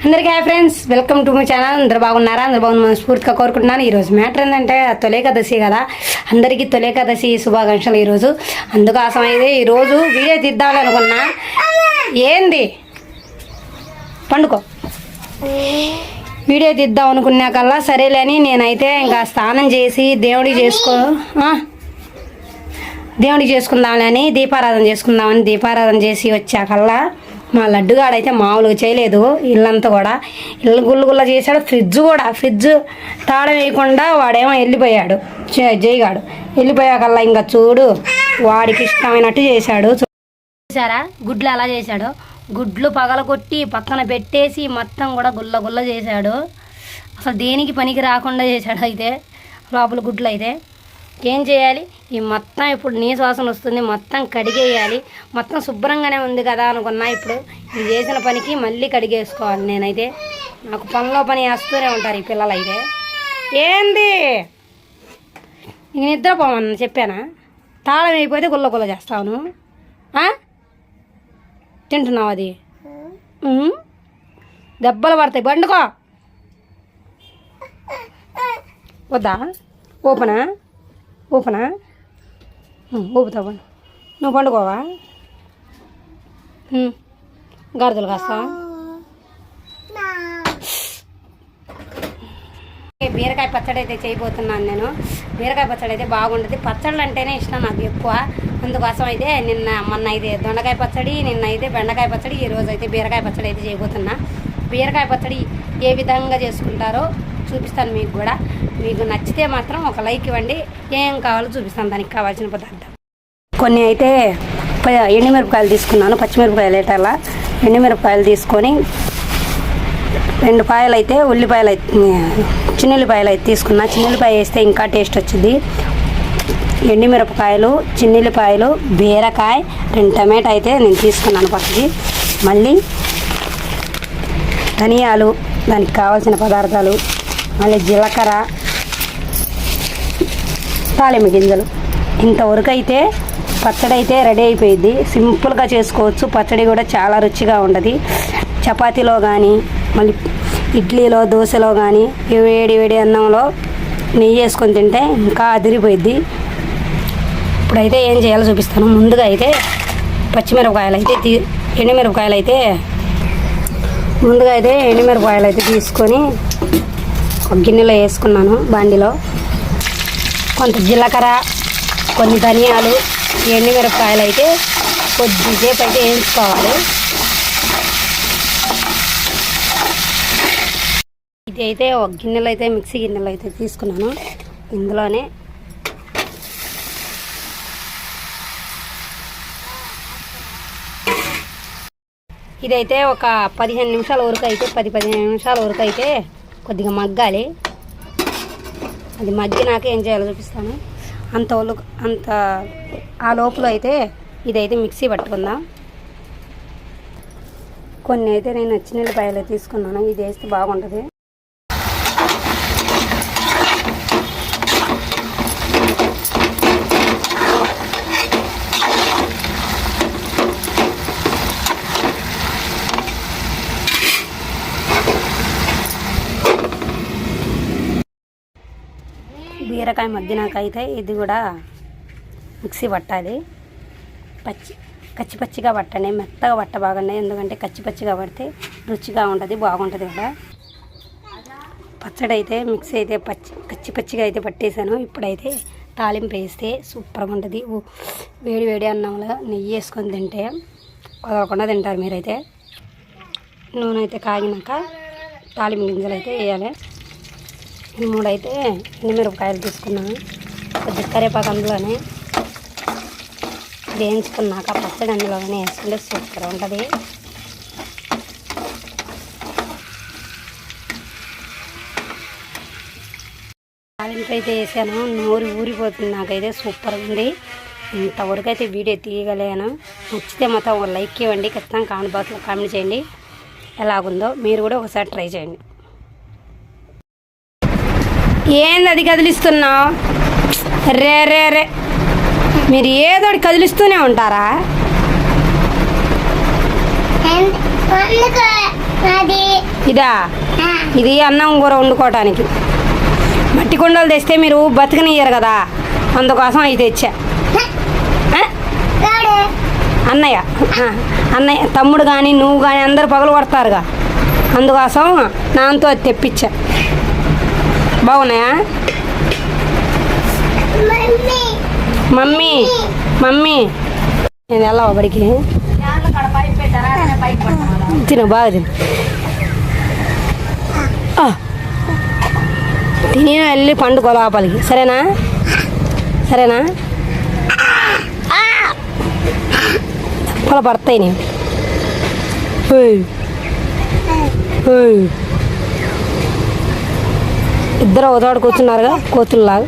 అందరికీ hi friends welcome to my channel. అందరు బాగున్నారా? అందరు బాగున్న మనస్ఫూర్తిగా కోరుకుంటున్నాను. ఈరోజు మ్యాటర్ ఏంటంటే తొలేకాదశి కదా. అందరికీ తొలేకాదశి శుభాకాంక్షలు ఈరోజు అందుకోసం అయితే ఈరోజు వీడియో తీద్దామని అనుకున్నా. ఏంది? పండుకో. వీడియో తీద్దాం అనుకున్నాకల్లా సరేలేని నేనైతే ఇంకా స్నానం చేసి దేవుడికి చేసుకో ఆ? దేవుడికి చేసుకుందామని దీపారాధన చేసుకుందామని దీపారాధన చేసి వచ్చాకల్లా మా లడ్డుగాడైతే మామూలుగా చేయలేదు. ఇల్లంతా కూడా ఇల్లు గుల్ల గుల్ల చేశాడు. ఫ్రిడ్జ్ కూడా ఫ్రిడ్జ్ తాళం వేయకుండా వాడేమో వెళ్ళిపోయాడు. జైగాడు. వెళ్ళిపోయాకల్లా ఇంకా చూడు వాడికి ఇష్టమైనట్టు చేశాడు. చూసారా? గుడ్లు అలా చేశాడు. గుడ్లు పగలగొట్టి పక్కన పెట్టేసి మొత్తం కూడా గుల్ల గుల్ల చేశాడు. అసలు దేనికి పనికి రాకుండా చేశాడు అయితే లోపల గుడ్లు అయితే ఏం చేయాలి? ఈ మొత్తం ఇప్పుడు నీ శ్వాసన వస్తుంది మొత్తం కడిగేయాలి మొత్తం శుభ్రంగానే ఉంది కదా అనుకున్నా ఇప్పుడు ఇది చేసిన పనికి మళ్ళీ కడిగేసుకోవాలి. నేనైతే నాకు పనిలో పని వేస్తూనే ఉంటారు ఈ పిల్లలు అయితే ఏంది? నీకు నిద్రపోమని చెప్పానా? తాళం అయిపోతే గుల్ల గుల్ల చేస్తాను తింటున్నావు అది. దెబ్బలు పడతాయి. బండుకో వద్దా? ఓపెనా? ఊపనా ఊపుతా పండు. నువ్వు పండుకోవా? ఉమ్, గాడిదలు కాస్తావా బీరకాయ పచ్చడి అయితే చేయబోతున్నాను నేను. బీరకాయ పచ్చడి అయితే బాగుంటుంది. పచ్చళ్ళు అంటేనే ఇష్టం నాకు ఎక్కువ. అందుకోసం అయితే నిన్న మొన్న అయితే దొండకాయ పచ్చడి నిన్న అయితే బెండకాయ పచ్చడి ఈరోజు అయితే బీరకాయ పచ్చడి అయితే చేయబోతున్నా. బీరకాయ పచ్చడి ఏ విధంగా చేసుకుంటారో చూపిస్తాను మీకు కూడా. మీకు నచ్చితే మాత్రం ఒక లైక్ ఇవ్వండి. ఏం కావాలో చూపిస్తాను దానికి కావాల్సిన పదార్థం కొన్ని అయితే ఎండుమిరపకాయలు తీసుకున్నాను. పచ్చిమిరపకాయలు ఏటాలా ఎండుమిరపకాయలు తీసుకొని రెండు పాయలు అయితే ఉల్లిపాయలు అయితే చిన్నుల్లిపాయలు అయితే తీసుకున్నా. చిన్నుల్లిపాయ వేస్తే ఇంకా టేస్ట్ వచ్చింది. ఎండుమిరపకాయలు చిన్నుల్లిపాయలు బీరకాయ రెండు టమాటా అయితే నేను తీసుకున్నాను పక్కకి. మళ్ళీ ధనియాలు దానికి కావాల్సిన పదార్థాలు. మళ్ళీ జీలకర్ర తాలింపు గింజలు? ఇంతవరకు అయితే పచ్చడి అయితే రెడీ అయిపోయింది. సింపుల్గా చేసుకోవచ్చు. పచ్చడి కూడా చాలా రుచిగా ఉంటుంది చపాతీలో కానీ మళ్ళీ ఇడ్లీలో దోశలో కానీ వేడి వేడి అన్నంలో నెయ్యి వేసుకొని తింటే ఇంకా అదిరిపోయిద్ది. ఇప్పుడైతే ఏం చేయాలో చూపిస్తాను. ముందుగా అయితే పచ్చిమిరపకాయలు అయితే తీ ఎండుమిరపకాయలు అయితే ముందుగా అయితే ఎండుమిరపకాయలు అయితే తీసుకొని ఒక గిన్నెలో వేసుకున్నాను బాండిలో. కొంత జీలకర్ర కొన్ని ధనియాలు ఎండుమిరపకాయలు అయితే కొద్దిసేపు అయితే వేయించుకోవాలి. ఇది అయితే ఒక గిన్నెలు అయితే మిక్సీ గిన్నెలు అయితే తీసుకున్నాను. ఇందులోనే ఇదైతే ఒక పదిహేను నిమిషాల వరకు అయితే పది పదిహేను నిమిషాల వరకు అయితే కొద్దిగా మగ్గాలి. అది మగ్గినాక ఏం చేయాలో చూపిస్తాను. అంత అంత ఆ లోపల అయితే ఇదైతే మిక్సీ పట్టుకుందాం. కొన్ని అయితే నేను నచ్చినపాయలు తీసుకున్నాను. ఇది వేస్తే బాగుంటుంది. బీరకాయ మగ్గినాకైతే అయితే ఇది కూడా మిక్సీ పట్టాలి. పచ్చి కచ్చి పచ్చిగా పట్టండి మెత్తగా పట్ట బాగున్నాయి ఎందుకంటే కచ్చి పచ్చిగా పడితే రుచిగా ఉంటుంది బాగుంటుంది కూడా పచ్చడి అయితే మిక్సీ అయితే పచ్చి కచ్చి పచ్చిగా అయితే పట్టేశాను. ఇప్పుడైతే తాలింపు వేస్తే సూపర్గా ఉంటుంది. వేడి వేడి అన్నంలో నెయ్యి వేసుకొని తింటే వదలకుండా తింటారు మీరైతే. నూనె అయితే కాగినాక తాలింపు గింజలు అయితే వేయాలి. మూడైతే ఎండుమిరపకాయలు తీసుకున్నాను. కొద్ది కరేపాకు అందులోనే వేయించుకున్నాక పచ్చడి అందులోనే వేసుకుంటే సూపర్ ఉంటుంది. తాలింపు అయితే వేసాను నోరు ఊరిపోతుంది నాకైతే సూపర్ ఉంది. ఇంతవరకు అయితే వీడియో తీయగలిగాను. నచ్చితే మాత్రం ఒక లైక్ ఇవ్వండి ఖచ్చితంగా కామెంట్ బాక్స్లో కామెంట్ చేయండి. ఎలాగుందో మీరు కూడా ఒకసారి ట్రై చేయండి. ఏంది అది కదిలిస్తున్నావు? రే రే రే. మీరు ఏదో కదిలిస్తూనే ఉంటారా? ఇదా? ఇది అన్నం కూర వండుకోవటానికి. మట్టి కుండలు తెస్తే మీరు బతకనియ్యరు కదా. అందుకోసం అవి తెచ్చా. అన్నయ్య. అన్నయ్య తమ్ముడు కానీ నువ్వు కానీ అందరు పగలు కొడతారుగా. అందుకోసం నాన్నతో అది తెప్పించా. బాగున్నాయా? మమ్మీ. మమ్మీ నేను వెళ్ళావా బడికి? తిను బాగా తిను. తిని వెళ్ళి పండుకో లోపలికి. సరేనా? సరేనా? పొల పడతాయి నేను. ఇద్దరు ఒకతోడు కూర్చున్నారుగా కోతుల్లాగా.